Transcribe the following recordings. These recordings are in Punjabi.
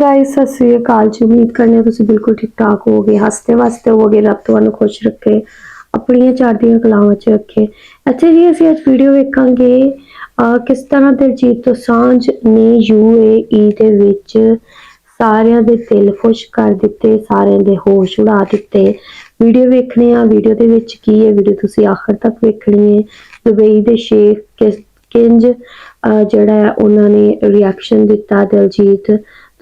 ਗਾਇਸ ਸਤਿ ਸ੍ਰੀ ਅਕਾਲ ਜੀ। ਉਮੀਦ ਕਰਨੀ ਹਾਂ ਤੁਸੀਂ ਬਿਲਕੁਲ ਠੀਕ ਠਾਕ ਹੋਗੇ ਹੱਸਦੇ ਵਸਦੇ ਹੋਵੋਗੇ, ਰੱਬ ਤੁਹਾਨੂੰ ਖੁਸ਼ ਰੱਖੇ, ਆਪਣੀਆਂ ਚੜ੍ਹਦੀਆਂ ਕਲਾਵਾਂ 'ਚ ਰੱਖੇ। ਅੱਛਾ ਜੀ ਅਸੀਂ ਅੱਜ ਵੀਡੀਓ ਵੇਖਾਂਗੇ ਕਿਸ ਤਰ੍ਹਾਂ ਦਿਲਜੀਤ ਦੋਸਾਂਝ ਨੇ UAE ਦੇ ਵਿੱਚ ਸਾਰਿਆਂ ਦੇ ਦਿਲ ਖੁਸ਼ ਕਰ ਦਿੱਤੇ, ਸਾਰਿਆਂ ਦੇ ਹੋਸ਼ ਉਡਾ ਦਿੱਤੇ। ਵੀਡੀਓ ਵੇਖਣੇ ਆ ਵੀਡੀਓ ਦੇ ਵਿੱਚ ਕੀ ਹੈ? ਵੀਡੀਓ ਤੁਸੀਂ ਆਖਰ ਤੱਕ ਵੇਖਣੀ ਹੈ। ਦੁਬਈ ਦੇ ਸ਼ੇਖ ਕਿਸ ਕਿੰਜ ਜਿਹੜਾ ਹੈ, ਉਹਨਾਂ ਨੇ ਰਿਐਕਸ਼ਨ ਦਿੱਤਾ ਦਿਲਜੀਤ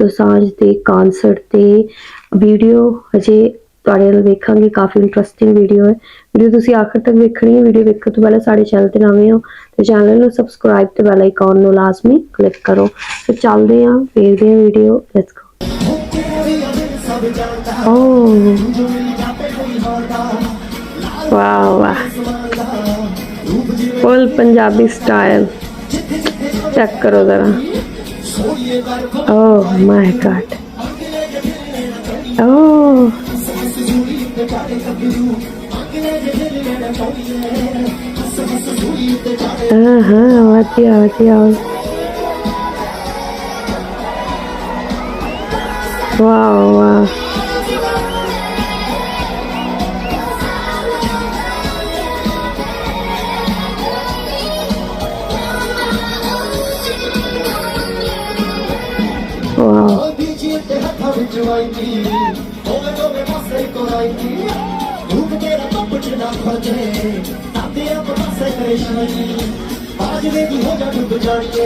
ਦੋਸਾਂਝ ਦੇ ਕਨਸਰਟ ਤੇ ਵੀਡੀਓ ਹਜੇ ਤੁਹਾਡੇ ਨਾਲ ਵੇਖਾਂਗੇ, ਕਾਫੀ ਇੰਟਰਸਟਿੰਗ ਵੀਡੀਓ ਹੈ। ਵੀਡੀਓ ਤੁਸੀਂ ਆਖਰ ਤੱਕ ਵੇਖਣੀ ਹੈ ਵੀਡੀਓ ਵੇਖਣ ਤੋਂ ਪਹਿਲਾਂ ਸਾਡੇ ਚੈਨਲ ਤੇ ਨਵੇਂ ਹੋ ਤੇ ਚੈਨਲ ਨੂੰ ਸਬਸਕ੍ਰਾਈਬ ਤੇ ਬੈਲ ਆਈਕਨ ਨੂੰ ਲਾਜ਼ਮੀ ਕਲਿੱਕ ਕਰੋ। ਤੇ ਚੱਲਦੇ ਹਾਂ, ਵੇਖਦੇ ਹਾਂ video let's go oh wow ਵਾਹ। ਫੁੱਲ ਪੰਜਾਬੀ ਸਟਾਈਲ ਚੈੱਕ ਕਰੋ ਜ਼ਰਾ। Oh my god. Oh. ਹਾਂ ਵਧੀਆ ਵਧੀਆ ਵਾਓ ਵਾਓ ਵਾਓ ਆਪ ਪਾਸੇ ਕ੍ਰਿਸ਼ਨੀ ਬਾਜ ਵੇ ਦੀ ਹੋ ਜਾ ਡੁੱਬ ਜਾਣੀਏ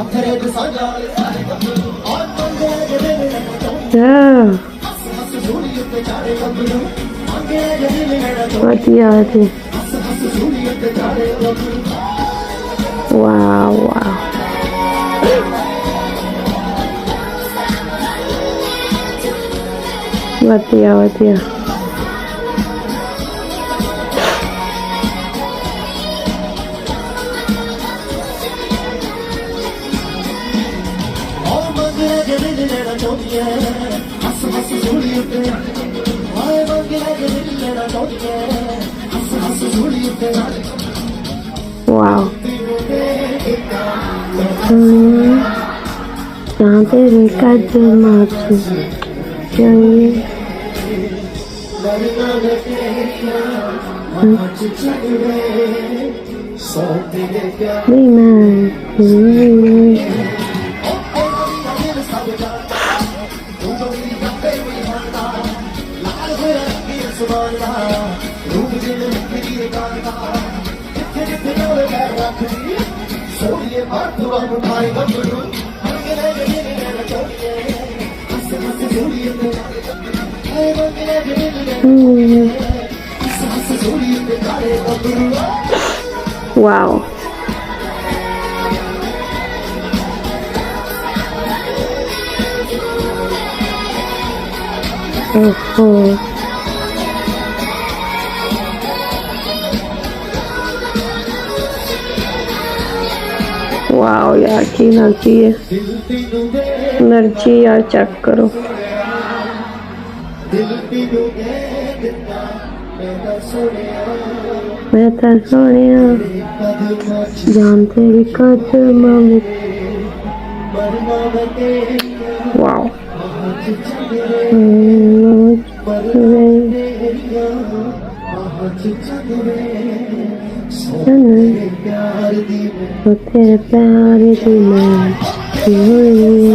ਅਥਰੇ ਦੇ ਸਾਜਾ ਸਾਰੇ ਗੱਭਰੂ ਔਰ ਮੰਗੇ ਜਿਹੜੇ ਨੇ ਚਾਹੁੰਦੇ ਹਾਂ ਹੱਸ ਹੱਸ ਝੂੜੀ ਉੱਤੇ ਚਾਰੇ ਗੱਭਰੂ ਮੰਗੇ ਜਿਹੜੇ ਨੇ ਚਾਹੁੰਦੇ ਵਧੀਆ ਵਧੀਆ ਹੱਸ ਹੱਸ ਵਧੀਆ ਵਧੀਆ ਔਰ ਮੰਗੇ ਜਿਹੜੇ ਨੇ ਚਾਹੁੰਦੇ ਹੱਸ 妹们，嗯。I'm gonna puluh. you mine. Mm. Wow. Oh. Wow, yeah, Kina, Kia. Energy, I check. ਮੈਂ ਤਾਂ ਸੁਣਿਆ ਮੈਂ ਤਾਂ ਸੁਣਿਆ ਜਾਨ ਤੇਰੀ ਕਦਮਾਂ ਵਿੱਚ ਮਰਨਾ ਤੇਰੇ ਪਿਆਰ ਦੀ ਮੈਂ ਹੋਈ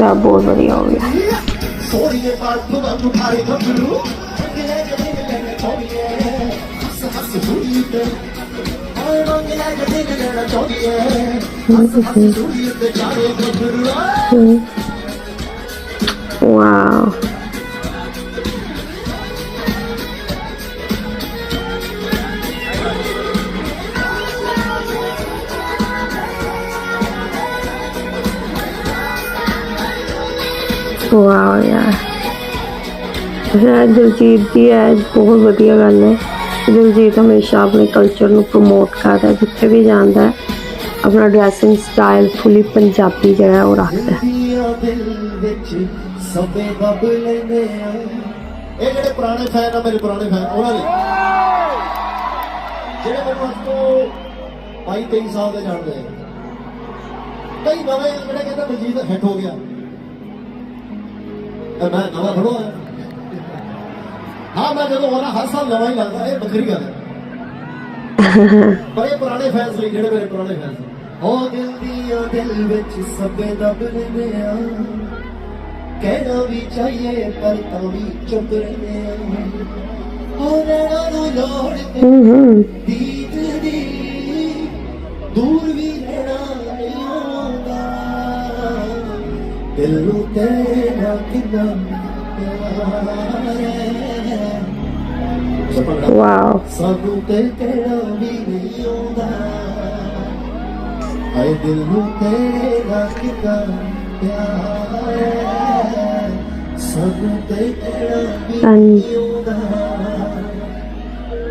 इसका बहुत बढ़िया हो गया वाह ਵਾਓ ਯਾਰ। ਹੈ ਦਿਲਜੀਤ ਦੀ ਹੈ ਬਹੁਤ ਵਧੀਆ ਗੱਲ ਹੈ। ਦਿਲਜੀਤ ਹਮੇਸ਼ਾ ਆਪਣੇ ਕਲਚਰ ਨੂੰ ਪ੍ਰਮੋਟ ਕਰਦਾ ਹੈ, ਜਿੱਥੇ ਵੀ ਜਾਂਦਾ ਹੈ, ਆਪਣਾ ਡਰੈਸਿੰਗ ਸਟਾਈਲ ਫੁੱਲੀ ਪੰਜਾਬੀ ਜਿਹੜਾ ਉਹ ਰੱਖਦਾ ਹੈ। ਇਹ ਜਿਹੜੇ ਪੁਰਾਣੇ ਫੈਨ ਆ, ਮੇਰੇ ਪੁਰਾਣੇ ਫੈਨ ਉਹਨਾਂ ਦੇ। ਜਿਹੜੇ ਮੈਨੂੰ ਅੱਜ ਤੋਂ 22 23 ਸਾਲ ਦੇ ਜਾਣਦੇ ਆ। ਕਈ ਨਵੇਂ ਜਿਹੜੇ ਕਹਿੰਦੇ ਮਜੀਦ ਹਿੱਟ ਹੋ ਗਿਆ। ਤੇ ਮੈਂ ਨਵਾਂ ਥੋੜਾ ਆ ਹਾਂ ਮੈਂ ਜਦੋਂ ਆਉਣਾ ਹਰ ਸਾਲ ਨਵਾਂ ਹੀ ਲੱਗਦਾ ਇਹ ਵੱਖਰੀ ਗੱਲ ਹੈ। ਪਰ ਇਹ ਪੁਰਾਣੇ ਫੈਨਸ ਲਈ ਜਿਹੜੇ ਮੇਰੇ ਪੁਰਾਣੇ ਫੈਨਸ ਹੋ ਦਿਲ ਦੀਆਂ ਦਿਲ ਵਿੱਚ ਸਭੇ ਦਬ ਲੈਂਦੇ ਆ। ਕਹਿਣਾ ਵੀ ਚਾਹੀਏ ਪਰ ਤਾਂ ਵੀ ਚੁੱਪ ਰਹਿੰਦੇ ਆ। ਹੋ ਰਹਿਣਾ ਨੂੰ ਲੋੜ ਤੇ ਹੂੰ ਹੂੰ। ਦੀਦ ਦੀ ਦਿਲ ਨੂੰ ਤੇਰਾ ਕਿੰਨਾ ਪਿਆਰ ਹੈ ਸਪਨਾ ਵਾਓ ਸਾਨੂੰ ਤੇ ਕਹਿਣਾ ਵੀ ਨਹੀਂ ਆਉਂਦਾ ਆਏ ਦਿਲ ਨੂੰ ਤੇਰਾ ਕਿੰਨਾ ਪਿਆਰ ਹੈ ਸਾਨੂੰ ਤੇ ਕਹਿਣਾ ਵੀ ਨਹੀਂ ਆਉਂਦਾ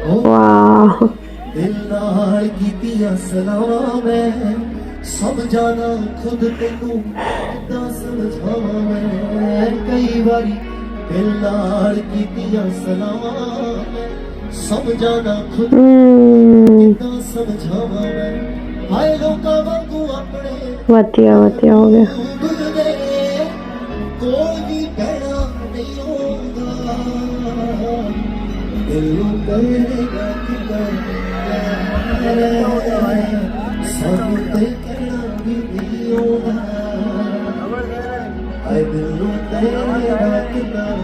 ਓ ਵਾਓ ਦਿਲ ਨਾਲ ਕੀਤੀਆਂ ਸਲਾਵਾਂ ਮੈਂ ਸਮਝਾਣਾ ਖੁਦ ਤੈਨੂੰ ਕਿੱਦਾਂ ਸਮਝਾਵਾਂ ਮੈਂ? ਕਈ ਵਾਰੀ ਦਿਲ ਨਾਲ ਕੀਤੀਆਂ ਸਲਾਵਾਂ ਮੈਂ। ਸਮਝਾਣਾ ਖੁਦ ਕਿੱਦਾਂ ਸਮਝਾਵਾਂ ਮੈਂ? ਹਾਏ ਲੋਕਾਂ ਵਾਂਗੂ ਆਪਣੇ ਵਧੀਆ ਵਧੀਆ ਹੋ ਗਿਆ। ਗੁਰ ਦੇ ਕੋਲ ਵੀ ਬਹਿਣਾ ਨਹੀਂ ਆਉਂਦਾ। ਦਿਲ ਨੂੰ ਕਰੇਗਾ ਕਿਦਾਂ? ਸਭ ਤੇ ਦਿਲ ਨੂੰ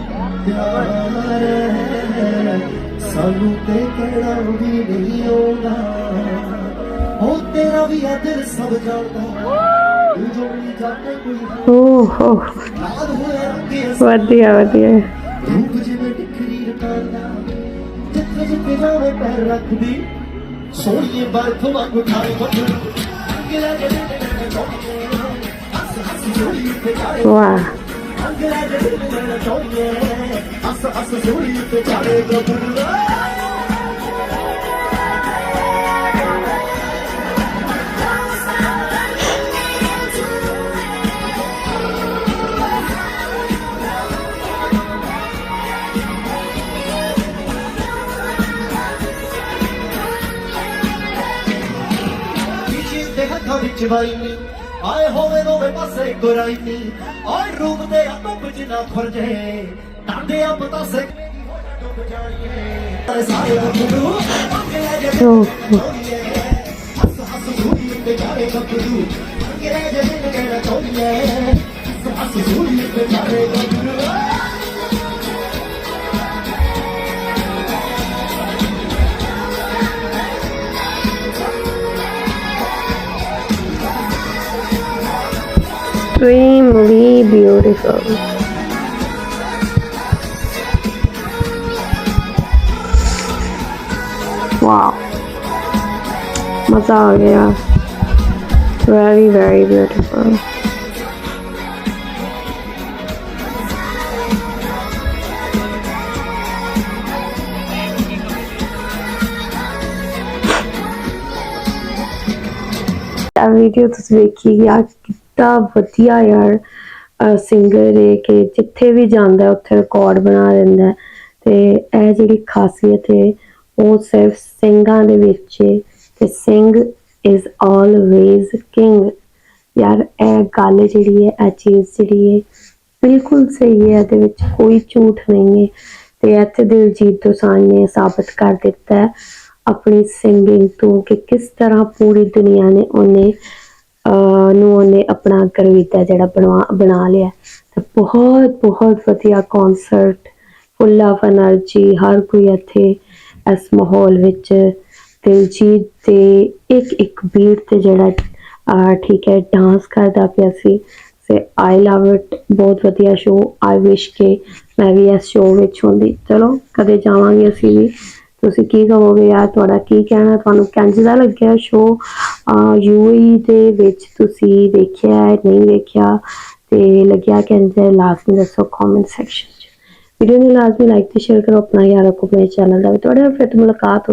ਪਿਆਰ ਹੈ ਸਾਨੂੰ ਤੇ ਕਹਿਣਾ ਵੀ ਨਹੀਂ ਆਉਂਦਾ ਹੋ ਤੇਰਾ ਵੀ ਆ ਦਿਲ ਸਭ ਜਾਣਦਾ ਓਹ ਓਹ, ਵਧੀਆ ਵਧੀਆ। ਰੂਪ ਜਿਵੇਂ ਟਿਕਰੀ ਰਟਾਂਦਾ ਜਿੱਥੇ ਜਿੱਥੇ ਜਾਵੇ ਪੈਰ ਰੱਖਦੀ ਸੋਹਣੀਏ ਬਰਫ ਵਾਂਗੂ ਠਾਰੇ ਬੱਬੂ ਅੰਗਲਾ ਦੇ ਦੇ ਦੇ ਦੇ ਵਾਹ। ਅੰਗਲਾ ਦੇ ਦੇ ਦੇ ਦੇ ਚੋੜੀਏ ਹੱਸ ਹੱਸ ਜੋੜੀ ਤੇ ਚਾਰੇ ਗੱਭਰੂ ਕਿਚੀ ਦੇ ਹੱਥਾਂ ਵਿੱਚ ਵਾਈਨੀ ਆਏ ਹੋਵੇ ਦੋਵੇਂ ਪਾਸੇ ਗੁਰਾਈਨੀ ਆਏ ਰੂਪ ਤੇ ਆਪੋ ਜਿਨਾ ਖੁਰਜੇ। ਟਾਂਡੇ ਆ ਪਤਾਸੇ ਡੁੱਬ ਜਾਣੀਏ। ਸਾਰੇ ਗੱਭਰੂ ਅੰਗਲੇ ਜੇ ਹੱਸ ਹੱਸ ਜੂੜੀ ਤੇ ਚਾਰੇ ਗੱਭਰੂ ਅੰਗਲੇ ਜੇ ਦਿਲ ਕਹਿਣਾ ਚੋੜੀਏ ਹੱਸ ਹੱਸ ਜੂੜੀ ਤੇ ਚਾਰੇ ਗੱਭਰੂ extremely beautiful. Wow. मज़ा आ very very beautiful वीडियो तुम देखिए आज ਯਾਰ ਵਧੀਆ ਯਾਰ ਸਿੰਗਰ ਹੈ ਕਿ ਜਿੱਥੇ ਵੀ ਜਾਂਦਾ ਉੱਥੇ ਰਿਕਾਰਡ ਬਣਾ ਦਿੰਦਾ ਤੇ ਇਹ ਜਿਹੜੀ ਖਾਸੀਅਤ ਹੈ, ਉਹ ਸਿਰਫ ਸਿੰਘਾਂ ਦੇ ਵਿੱਚ ਹੈ ਤੇ ਸਿੰਘ ਇਜ਼ ਆਲਵੇਜ਼ ਕਿੰਗ ਯਾਰ ਇਹ ਗੱਲ ਜਿਹੜੀ ਹੈ, ਇਹ ਚੀਜ਼ ਜਿਹੜੀ ਹੈ, ਬਿਲਕੁਲ ਸਹੀ ਹੈ, ਇਹਦੇ ਵਿੱਚ ਕੋਈ ਝੂਠ ਨਹੀਂ ਹੈ ਤੇ ਇੱਥੇ ਦਿਲਜੀਤ ਦੋਸਾਂਝ ਨੇ ਸਾਬਤ ਕਰ ਦਿੱਤਾ ਹੈ ਆਪਣੀ ਸਿੰਗਿੰਗ ਤੋਂ ਕਿ ਕਿਸ ਤਰ੍ਹਾਂ ਪੂਰੀ ਦੁਨੀਆ ਨੇ ਉਹਨੇ ਨੂੰ ਉਹਨੇ ਆਪਣਾ ਕਰਵਿਤਾ ਜਿਹੜਾ ਬਣਾ ਲਿਆ। ਤੇ ਬਹੁਤ ਬਹੁਤ ਵਧੀਆ ਕਨਸਰਟ ਫੁੱਲ ਆਫ એનર્ਜੀ ਹਰ ਕੋਈ ਇੱਥੇ ਇਸ ਮਾਹੌਲ ਵਿੱਚ ਦਿਲਜੀਤ ਦੇ ਇੱਕ ਇੱਕ ਬੀਟ ਤੇ ਜਿਹੜਾ ਆ ਠੀਕ ਹੈ ਡਾਂਸ ਕਰਦਾ ਪਿਆ ਸੀ। ਸੇ ਆਈ ਲਵ ਇਟ ਬਹੁਤ ਵਧੀਆ ਸ਼ੋ ਆਈ ਵਿਸ਼ ਕਿ ਮੈਂ ਵੀ ਇਸ ਸ਼ੋ ਵਿੱਚ ਹੁੰਦੀ। ਚਲੋ, ਕਦੇ ਜਾਵਾਂਗੇ ਅਸੀਂ ਵੀ। ਤੁਸੀਂ ਕੀ ਕਹੋਗੇ ਯਾਰ, ਤੁਹਾਡਾ ਕੀ ਕਹਿਣਾ? ਤੁਹਾਨੂੰ ਕਿੰਜ ਦਾ ਲੱਗਿਆ ਸ਼ੋ ਯੂਏਈ ਦੇ ਵਿੱਚ ਤੁਸੀਂ ਦੇਖਿਆ ਹੈ ਨਹੀਂ ਦੇਖਿਆ ਤੇ ਲੱਗਿਆ ਕਿੰਜ ਹੈ ਲਾਜ਼ਮੀ ਦੱਸੋ ਕਮੈਂਟ ਸੈਕਸ਼ਨ 'ਚ। ਵੀਡੀਓ ਨੂੰ ਲਾਜ਼ਮੀ ਲਾਈਕ ਤੇ ਸ਼ੇਅਰ ਕਰੋ, ਆਪਣਾ ਯਾਰ ਰੱਖੋ, ਮੇਰੇ ਚੈਨਲ ਦਾ ਵੀ। ਤੁਹਾਡੇ ਨਾਲ ਫਿਰ ਤੋਂ ਮੁਲਾਕਾਤ